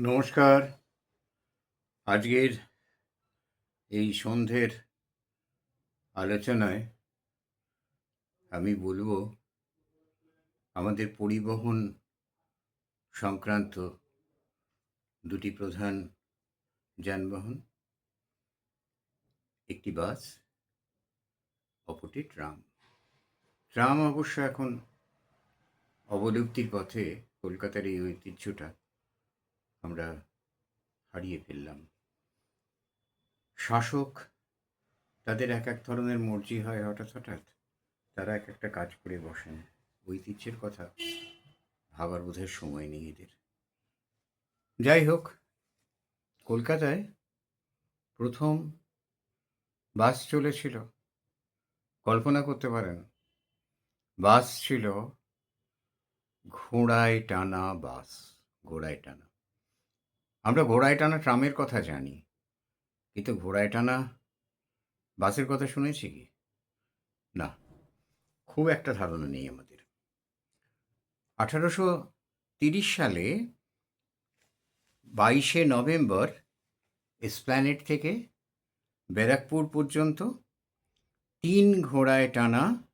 নমস্কার। আজকের এই সন্ধ্যের আলোচনায় আমি বলব আমাদের পরিবহন সংক্রান্ত দুটি প্রধান যানবাহন, একটি বাস, অপরটি ট্রাম। ট্রাম অবশ্য এখন অবলুপ্তির পথে কলকাতার এই ঐতিহ্যটা আমরা হারিয়ে ফেললাম। শাসক তাদের এক এক ধরনের মর্জি হয় হঠাৎ হঠাৎ। তারা এক একটা কাজ করে বসেন। ঐতিহ্যের কথা ভাবার বোধহয় সময় নেই এদের। যাই হোক, কলকাতায় প্রথম বাস চলেছিল। কল্পনা করতে পারেন, বাস ছিল ঘোড়ায় টানা বাস, ঘোড়ায় টানা। আমরা ঘোড়ায় টানা ট্রামের কথা জানি। কিন্তু ঘোড়ায় টানা বাসের কথা শুনেছি কি? না। খুব একটা ধারণা নেই আমাদের। আঠারোশো তিরিশ সালে বাইশে নভেম্বর এসপ্ল্যানেট থেকে ব্যারাকপুর পর্যন্ত তিন ঘোড়ায় টানা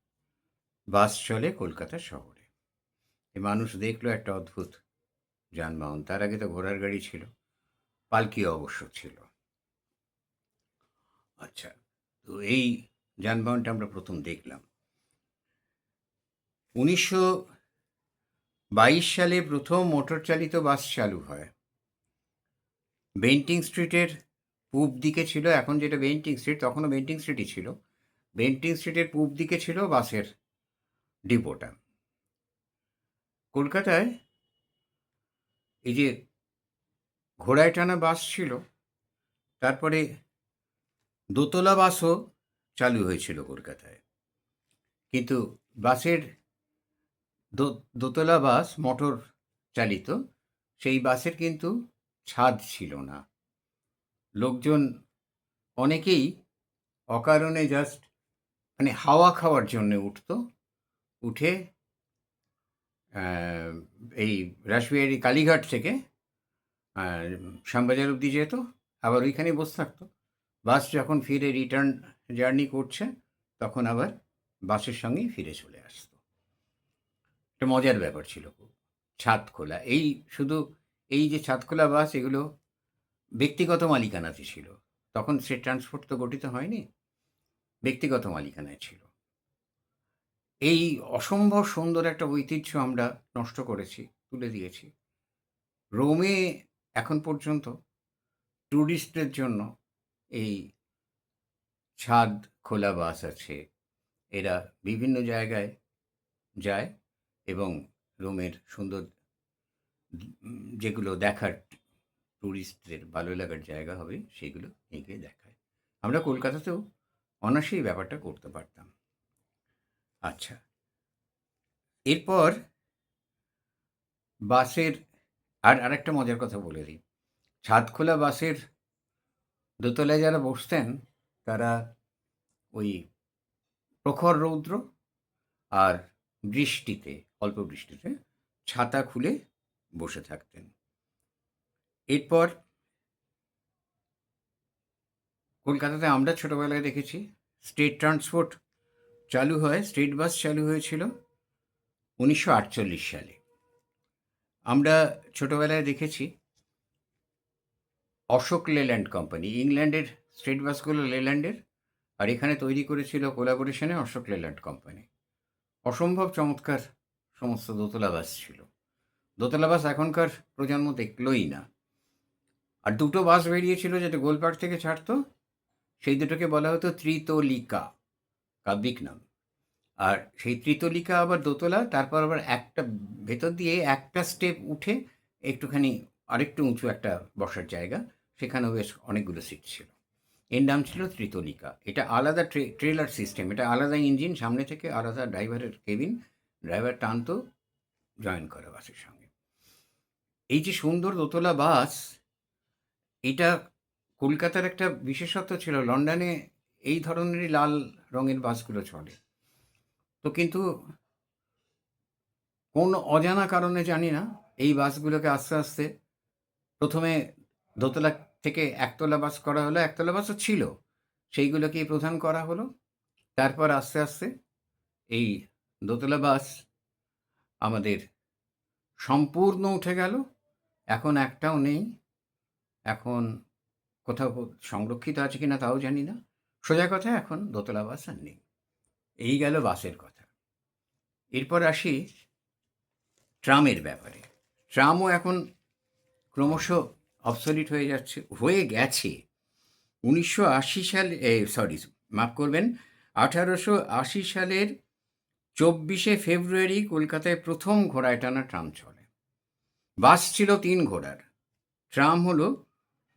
বাস চলে কলকাতা শহরে। মানুষ দেখল একটা অদ্ভুত যানবাহন। তার আগে তো ঘোড়ার গাড়ি ছিল। পালকিও অবশ্য ছিল। আচ্ছা তো এই যানবাহনটা আমরা প্রথম দেখলাম। উনিশশো বাইশ সালে প্রথম মোটর চালিত বাস চালু হয়। বেন্টিং স্ট্রিটের পূব দিকে ছিল, এখন যেটা বেন্টিং স্ট্রিট, তখনও বেন্টিং স্ট্রিটই ছিল। বেন্টিং স্ট্রিটের পূব দিকে ছিল বাসের ডিপোটা। কলকাতায় এই যে ঘোড়ায় টানা বাস ছিল। তারপরে দোতলা বাসও চালু হয়েছিল কলকাতায়। কিন্তু বাসের দোতলা বাস মোটর চালিত, সেই বাসের কিন্তু ছাদ ছিল না। লোকজন অনেকেই অকারণে জাস্ট মানে হাওয়া খাওয়ার জন্য উঠতো, উঠে এই রাসবিহারি কালীঘাট থেকে আর শ্যামবাজার অবধি যেত, আবার ওইখানে বসে থাকতো। বাস যখন ফিরে রিটার্ন জার্নি করছে, তখন আবার বাসের সঙ্গেই ফিরে চলে আসতো। একটা মজার ব্যাপার ছিল খুব ছাদ খোলা এই শুধু এই যে ছাদ খোলা বাস, এগুলো ব্যক্তিগত মালিকানাতে ছিল। তখন সে ট্রান্সপোর্ট তো গঠিত হয়নি, ব্যক্তিগত মালিকানায় ছিল। এই অসম্ভব সুন্দর একটা ঐতিহ্য আমরা নষ্ট করেছি, তুলে দিয়েছি। রোমে এখন পর্যন্ত ট্যুরিস্টদের জন্য এই ছাদ খোলা বাস আছে। এরা বিভিন্ন জায়গায় যায় এবং রোমের সুন্দর যেগুলো দেখার ট্যুরিস্টদের ভালো লাগার জায়গা হবে সেগুলো এঁকে দেখায়। আমরা কলকাতাতেও অনায়াসেই ব্যাপারটা করতে পারতাম। আচ্ছা এরপর বাসের আর আরেকটা মজার কথা বলে দিই। ছাদখোলা বাসের দোতলায় যারা বসতেন, তারা ওই প্রখর রৌদ্র আর বৃষ্টিতে, অল্প বৃষ্টিতে ছাতা খুলে বসে থাকতেন। এরপর কলকাতাতে আমরা ছোটোবেলায় দেখেছি, স্টেট ট্রান্সপোর্ট চালু হয়, স্টেট বাস চালু হয়েছিল উনিশশো আটচল্লিশ সালে। আমরা ছোটবেলায় দেখেছি অশোক লেল্যান্ড কোম্পানি, ইংল্যান্ডের স্টেট বাসগুলো লেল্যান্ডের, আর এখানে তৈরি করেছিল কোলাবোরেশনে অশোক লেল্যান্ড কোম্পানি। অসম্ভব চমৎকার সমস্ত দোতলা বাস ছিল। দোতলা বাস এখনকার প্রজন্ম দেখলই না। আর দুটো বাস বেরিয়েছিল যেটা গোলপার্ক থেকে ছাড়তো, সেই দুটোকে বলা হতো ত্রিতলিকা, কাব্যিক নাম। আর সেই ত্রিতলিকা আবার দোতলা, তারপর আবার একটা ভেতর দিয়ে একটা স্টেপ উঠে একটুখানি আরেকটু উঁচু একটা বসার জায়গা, সেখানেও বেশ অনেকগুলো সিট ছিল। এর নাম ছিল ত্রিতলিকা। এটা আলাদা ট্রেলার সিস্টেম এটা আলাদা ইঞ্জিন সামনে থেকে আলাদা ড্রাইভারের কেবিন ড্রাইভার টানতো জয়েন করে বাসের সঙ্গে। এই যে সুন্দর দোতলা বাস, এটা কলকাতার একটা বিশেষত্ব ছিল, লন্ডনে এই ধরনেরই লাল রঙের বাসগুলো চলে। তো কিন্তু কোন অজানা কারণে জানি না, এই বাসগুলোকে আস্তে আস্তে প্রথমে দোতলা থেকে একতলা বাস করা হলো, একতলা বাসও ছিল, সেইগুলোকেই প্রধান করা হলো, তারপর আস্তে আস্তে এই দোতলা বাস আমাদের সম্পূর্ণ উঠে গেল, এখন একটাও নেই, এখন কোথাও সংরক্ষিত আছে কিনা তাও জানি না, সোজা কথা এখন দোতলা বাস আর নেই, এই গেল বাসের কথা। এরপর আসি ট্রামের ব্যাপারে। ট্রামও এখন ক্রমশ অবসলিট হয়ে যাচ্ছে, হয়ে গেছে। উনিশশো আশি সালে সরি মাফ করবেন, আঠারোশো আশি সালের চব্বিশে ফেব্রুয়ারি কলকাতায় প্রথম ঘোড়ায় টানা ট্রাম চলে। বাস ছিল তিন ঘোড়ার। ট্রাম হলো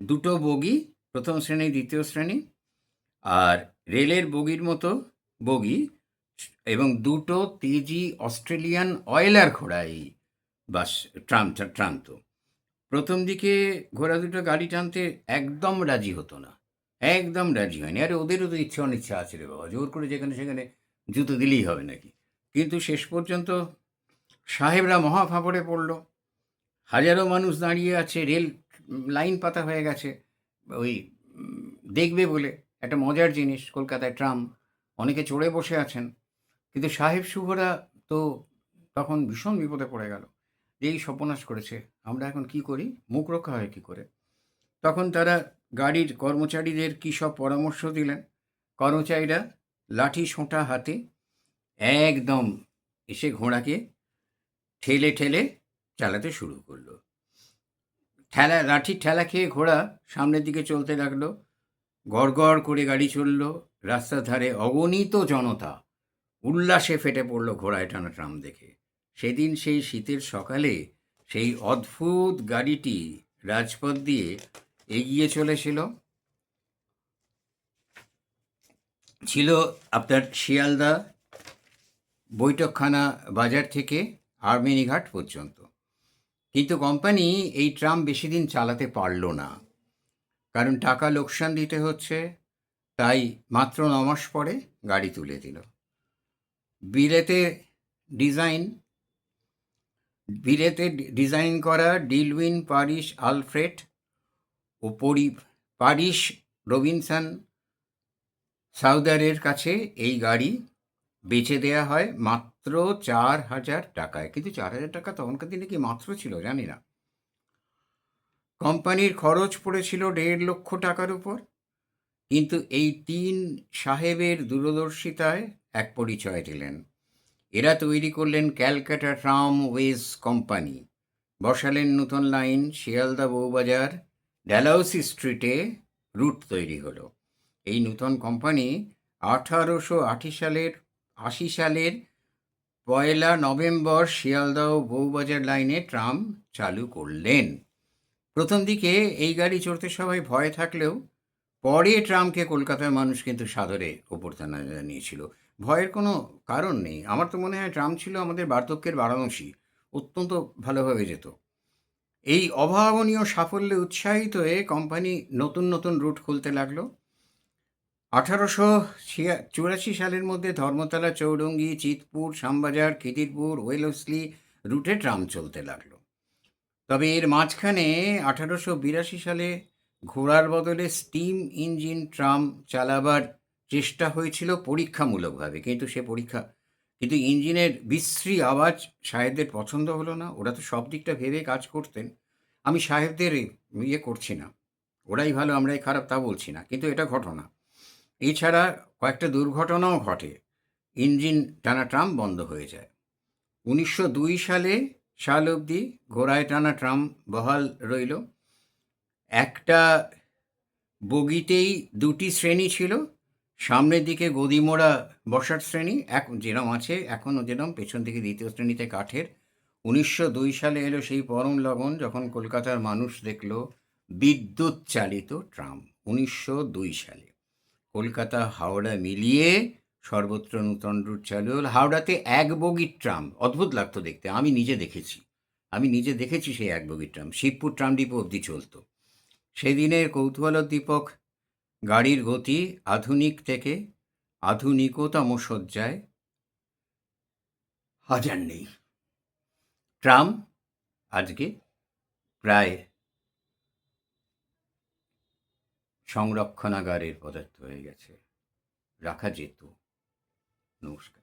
দুটো বগি, প্রথম শ্রেণি, দ্বিতীয় শ্রেণি, আর রেলের বগির মতো বগি এবং দুটো তেজি অস্ট্রেলিয়ান অয়েলার ঘোড়া এই বাস ট্রাম ট্রাম তো প্রথম দিকে ঘোড়া দুটো গাড়ি টানতে একদম রাজি হতো না। একদম রাজি হয়নি। আরে, ওদেরও তো ইচ্ছা অনিচ্ছা আছে রে বাবা, জোর করে যেখানে সেখানে জুতো দিলেই হবে নাকি? কিন্তু শেষ পর্যন্ত সাহেবরা মহা ফাঁপড়ে পড়ল। হাজারো মানুষ দাঁড়িয়ে আছে, রেল লাইন পাতা হয়ে গেছে। ওই দেখবে বলে। একটা মজার জিনিস, কলকাতায় ট্রাম, অনেকে চড়ে বসে আছেন। কিন্তু সাহেব শুভরা তো তখন ভীষণ বিপদে পড়ে গেল। এই সর্বনাশ করেছে, আমরা এখন কি করি? মুখ রক্ষা হয় কি করে? তখন তারা গাড়ির কর্মচারীদের কী সব পরামর্শ দিলেন? কর্মচারীরা লাঠি সোঁটা হাতে একদম এসে ঘোড়াকে ঠেলে ঠেলে চালাতে শুরু করল। ঠেলা, লাঠির ঠেলা খেয়ে ঘোড়া সামনের দিকে চলতে লাগল। গড় গড় করে গাড়ি চলল। রাস্তার ধারে অগণিত জনতা উল্লাসে ফেটে পড়ল ঘোড়ায় টানা ট্রাম দেখে। সেদিন সেই শীতের সকালে সেই অদ্ভুত গাড়িটি রাজপথ দিয়ে এগিয়ে চলেছিল। ছিল আপনার শিয়ালদা বৈঠকখানা বাজার থেকে আর্মেনিঘাট পর্যন্ত। কিন্তু কোম্পানি এই ট্রাম বেশি দিন চালাতে পারল না। কারণ টাকা লোকসান দিতে হচ্ছে, তাই মাত্র ন মাস পরে গাড়ি তুলে দিল। বিলেতে ডিজাইন বিলেতে ডিজাইন করা ডিলউইন, পারিশ, আলফ্রেড ও পরি পারিস রবিনসন সাউদারের কাছে এই গাড়ি বেচে দেয়া হয় মাত্র চার হাজার টাকায়। কিন্তু চার হাজার টাকা তখনকার দিনে কি মাত্র ছিল? জানি না। কোম্পানির খরচ পড়েছিল দেড় লক্ষ টাকার উপর। কিন্তু এই তিন সাহেবের দূরদর্শিতায় এক পরিচয় দিলেন। এরা তৈরি করলেন ক্যালকাটা ট্রাম ওয়েজ কোম্পানি। বসালেন নতুন লাইন, শিয়ালদা বউবাজার ড্যালাউসি স্ট্রিটে রুট তৈরি হলো। এই নতুন কোম্পানি আঠারোশো আশি সালের আশি সালের পয়লা নভেম্বর শিয়ালদা ও বউবাজার লাইনে ট্রাম চালু করলেন। প্রথম দিকে এই গাড়ি চড়তে সবাই ভয় থাকলেও পরে ট্রামকে কলকাতার মানুষ কিন্তু সাদরে অভ্যর্থনা জানিয়েছিল। ভয়ের কোনো কারণ নেই। আমার তো মনে হয় ট্রাম ছিল আমাদের বার্ধক্যের বারাণসী। অত্যন্ত ভালোভাবে যেত। এই অভাবনীয় সাফল্যে উৎসাহিত হয়ে কোম্পানি নতুন নতুন রুট খুলতে লাগল। আঠারোশো চুরাশি সালের মধ্যে ধর্মতলা চৌরঙ্গি চিতপুর, শ্যামবাজার, খিদিরপুর ওয়েলসলি রুটে ট্রাম চলতে লাগল। তবে এর মাঝখানে আঠারোশো বিরাশি সালে ঘোড়ার বদলে স্টিম ইঞ্জিন ট্রাম চালাবার চেষ্টা হয়েছিল পরীক্ষামূলকভাবে, কিন্তু সে পরীক্ষা, কিন্তু ইঞ্জিনের বিশ্রী আওয়াজ সাহেবদের পছন্দ হলো না। ওরা তো সব দিকটা ভেবে কাজ করতেন। আমি সাহেবদের ইয়ে করছি না। ওরাই ভালো, আমরাই খারাপ তা বলছি না, কিন্তু এটা ঘটনা। এছাড়া কয়েকটা দুর্ঘটনাও ঘটে। ইঞ্জিন টানা ট্রাম বন্ধ হয়ে যায়। উনিশশো দুই সালে সাল অবধি ঘোড়ায় টানা ট্রাম বহাল রইল। একটা বগিতেই দুটি শ্রেণি ছিল। সামনের দিকে গদিমোড়া বসার শ্রেণি, এক, যেরম আছে, এখনও যেরম, পেছন দিকে দ্বিতীয় শ্রেণীতে কাঠের। উনিশশো দুই সালে এলো সেই পরম লগন যখন কলকাতার মানুষ দেখল বিদ্যুৎ চালিত ট্রাম, উনিশশো দুই সালে। কলকাতা হাওড়া মিলিয়ে সর্বত্র নূতন রুট চালু হল। হাওড়াতে এক বগি ট্রাম, অদ্ভুত লাগতো দেখতে, আমি নিজে দেখেছি। আমি নিজে দেখেছি সেই এক বগির ট্রাম, শিবপুর ট্রাম ডিপো অবধি চলতো। সেদিনের কৌতূহলোদ্দীপক গাড়ির গতি আধুনিক থেকে আধুনিকতম সজ্জায় হাজার নেই। ট্রাম আজকে প্রায় সংরক্ষণাগারের পদার্থ হয়ে গেছে। রাখা যেত। নমস্কার।